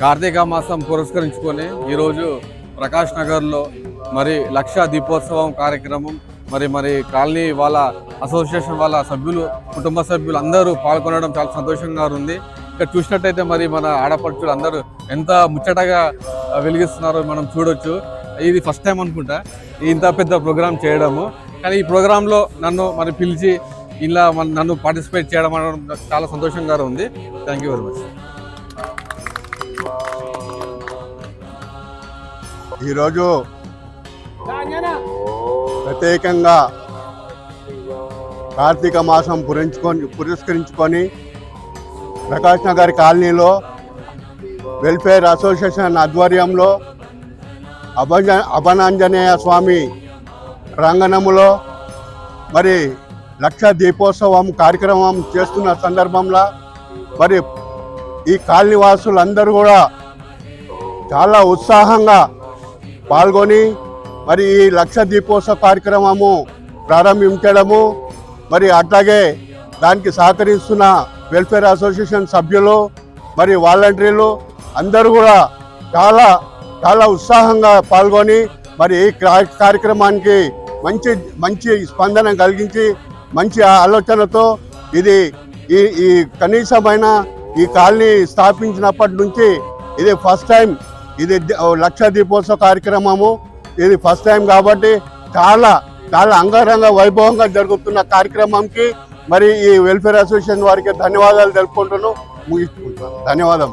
కార్తీక మాసం పురస్కరించుకొని ఈరోజు ప్రకాష్ నగర్లో మరి లక్ష దీపోత్సవం కార్యక్రమం మరి మరి కాలనీ వాళ్ళ అసోసియేషన్ వాళ్ళ సభ్యులు కుటుంబ సభ్యులు అందరూ పాల్గొనడం చాలా సంతోషంగా ఉంది. ఇక్కడ చూసినట్టయితే మరి మన ఆడపడుచులు అందరూ ఎంత ముచ్చటగా వెలిగిస్తున్నారో మనం చూడొచ్చు. ఇది ఫస్ట్ టైం అనుకుంటా. ఇంత పెద్ద ప్రోగ్రామ్ చేయడము. కానీ ఈ ప్రోగ్రాంలో నన్ను మరి పిలిచి ఇలా మన నన్ను పార్టిసిపేట్ చేయడం అనడం చాలా సంతోషంగా ఉంది. థ్యాంక్ యూ వెరీ మచ్ ఈరోజు ప్రత్యేకంగా కార్తీక మాసం పురించుకొని పురస్కరించుకొని ప్రకాష్ నగర్ కాలనీలో వెల్ఫేర్ అసోసియేషన్ ఆధ్వర్యంలో అభజ అభనాంజనేయ స్వామి ప్రాంగణములో మరి లక్ష దీపోత్సవం కార్యక్రమం చేస్తున్న సందర్భంలో మరి ఈ కాలనీవాసులందరూ కూడా చాలా ఉత్సాహంగా పాల్గొని మరి ఈ లక్ష దీపోత్సవ కార్యక్రమము ప్రారంభించడము మరి అట్లాగే దానికి సహకరిస్తున్న వెల్ఫేర్ అసోసియేషన్ సభ్యులు మరి వాలంటీర్లు అందరూ కూడా చాలా చాలా ఉత్సాహంగా పాల్గొని మరి ఈ కార్యక్రమానికి మంచి మంచి స్పందన కలిగించి మంచి ఆలోచనతో ఇది ఈ ఈ కనీసమైన ఈ కాలనీ స్థాపించినప్పటి నుంచి ఇది ఫస్ట్ టైం ఇది లక్ష దీపోత్సవ కార్యక్రమము. ఇది ఫస్ట్ టైం కాబట్టి చాలా చాలా అంగరంగ వైభవంగా జరుగుతున్న కార్యక్రమంకి మరి ఈ వెల్ఫేర్ అసోసియేషన్ వారికి ధన్యవాదాలు తెలుపుకుంటున్నాను. ముగించుకుంటున్నాను ధన్యవాదం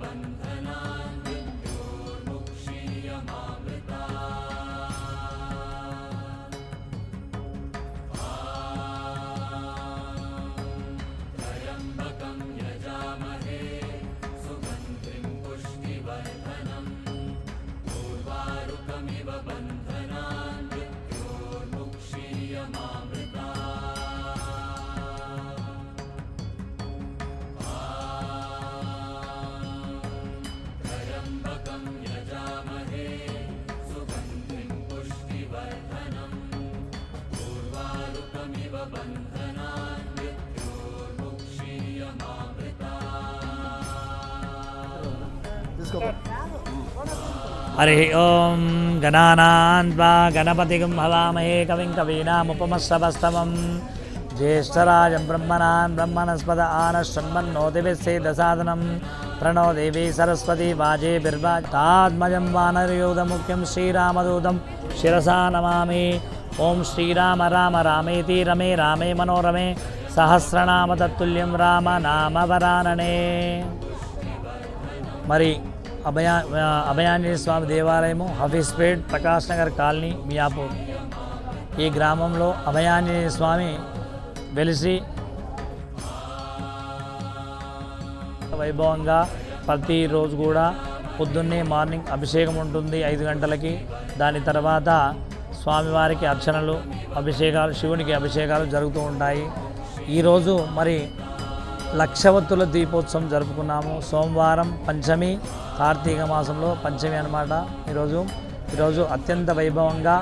बंद हरिः ॐ गणानान्त्वा गणपतिं हवामहे कविं कवीनामुपमस्तवस्तमं ज्येष्ठराजं ब्रह्मणान् ब्रह्मणस्पद आनशृण्वन्नोतिभिस्सेदसादनं प्रणो देवी सरस्वती वाजेभिर्वा तात्मजं वानरयोधमुख्यं श्रीरामदूतं शिरसा नमामि ఓం శ్రీరామ రామ రామేతి రమే రామే మనోరమే సహస్రనామ తత్తుల్యం రామ నామవరాననే. మరి అభయా అభయాంజలి స్వామి దేవాలయము హఫీస్పేట్ ప్రకాష్ నగర్ కాలనీ మియాపూర్. ఈ గ్రామంలో అభయాంజనేయ స్వామి వెలిసి వైభవంగా ప్రతిరోజు కూడా పొద్దున్నే మార్నింగ్ అభిషేకం ఉంటుంది ఐదు గంటలకి. దాని తర్వాత స్వామివారికి అర్చనలు అభిషేకాలు శివునికి అభిషేకాలు జరుగుతూ ఉంటాయి. ఈరోజు మరి లక్షవత్తుల దీపోత్సవం జరుపుకున్నాము. సోమవారం పంచమి కార్తీక మాసంలో పంచమి అన్నమాట ఈరోజు. ఈరోజు అత్యంత వైభవంగా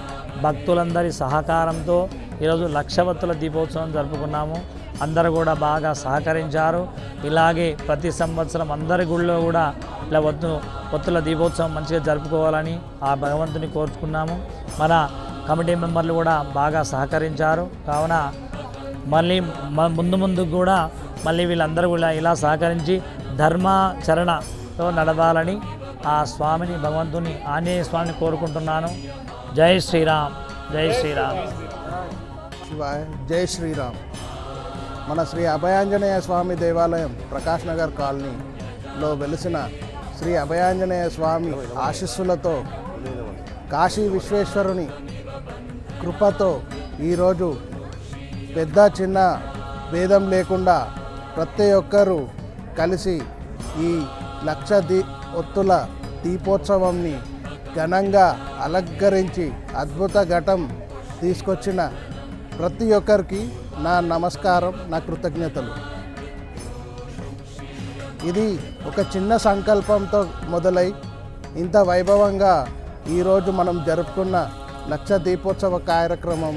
భక్తులందరి సహకారంతో ఈరోజు లక్షవత్తుల దీపోత్సవం జరుపుకున్నాము. అందరూ కూడా బాగా సహకరించారు. ఇలాగే ప్రతి సంవత్సరం అందరి గుళ్ళో కూడా ఇలా వత్తు వత్తుల దీపోత్సవం మంచిగా జరుపుకోవాలని ఆ భగవంతుని కోరుకున్నాము మన కమిటీ మెంబర్లు కూడా బాగా సహకరించారు. కావున మళ్ళీ ముందు ముందు కూడా మళ్ళీ వీళ్ళందరూ కూడా ఇలా సహకరించి ధర్మాచరణతో నడవాలని ఆ స్వామిని భగవంతుని ఆంజనేయ స్వామిని కోరుకుంటున్నాను. జై శ్రీరామ్ జై శ్రీరామ్. శివాయ జై శ్రీరామ్. మన శ్రీ అభయాంజనేయ స్వామి దేవాలయం ప్రకాష్ నగర్ కాలనీలో వెలిసిన శ్రీ అభయాంజనేయ స్వామి ఆశీస్సులతో కాశీ విశ్వేశ్వరుని కృపతో ఈరోజు పెద్ద చిన్న భేదం లేకుండా ప్రతి ఒక్కరూ కలిసి ఈ లక్ష దీ ఒత్తుల దీపోత్సవంని ఘనంగా అలంకరించి అద్భుత ఘటం తీసుకొచ్చిన ప్రతి ఒక్కరికి నా నమస్కారం నా కృతజ్ఞతలు. ఇది ఒక చిన్న సంకల్పంతో మొదలై ఇంత వైభవంగా ఈరోజు మనం జరుపుకున్న లక్ష దీపోత్సవ కార్యక్రమం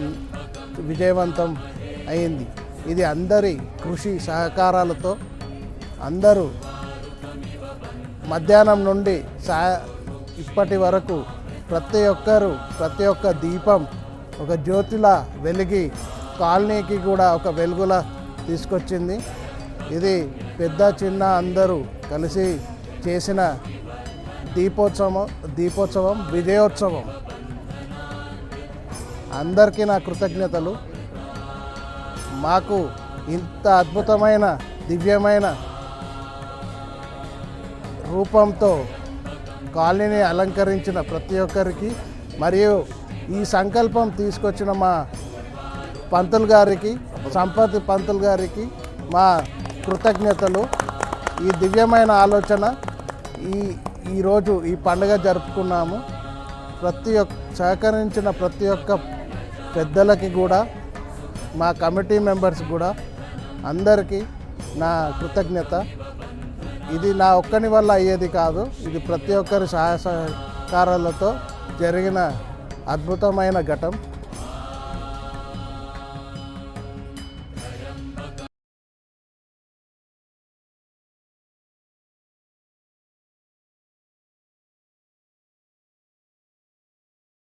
విజయవంతం అయింది. ఇది అందరి కృషి సహకారాలతో అందరూ మధ్యాహ్నం నుండి సా ఇప్పటి వరకు ప్రతి ఒక్కరు ప్రతి ఒక్క దీపం ఒక జ్యోతిలా వెలిగి కాలనీకి కూడా ఒక వెలుగులా తీసుకొచ్చింది. ఇది పెద్ద చిన్న అందరూ కలిసి చేసిన దీపోత్సవం దీపోత్సవం విజయోత్సవం. అందరికీ నా కృతజ్ఞతలు. మాకు ఇంత అద్భుతమైన దివ్యమైన రూపంతో కాలనీని అలంకరించిన ప్రతి ఒక్కరికి మరియు ఈ సంకల్పం తీసుకొచ్చిన మా పంతులు గారికి సంపత్ పంతులు గారికి మా కృతజ్ఞతలు. ఈ దివ్యమైన ఆలోచన ఈ ఈరోజు ఈ పండుగ జరుపుకున్నాము. ప్రతి ఒక్క సహకరించిన ప్రతి ఒక్క పెద్దలకి కూడా మా కమిటీ మెంబర్స్ కూడా అందరికీ నా కృతజ్ఞత. ఇది నా ఒక్కని వల్ల అయ్యేది కాదు ఇది ప్రతి ఒక్కరి సహాయ సహకారాలతో జరిగిన అద్భుతమైన ఘటం.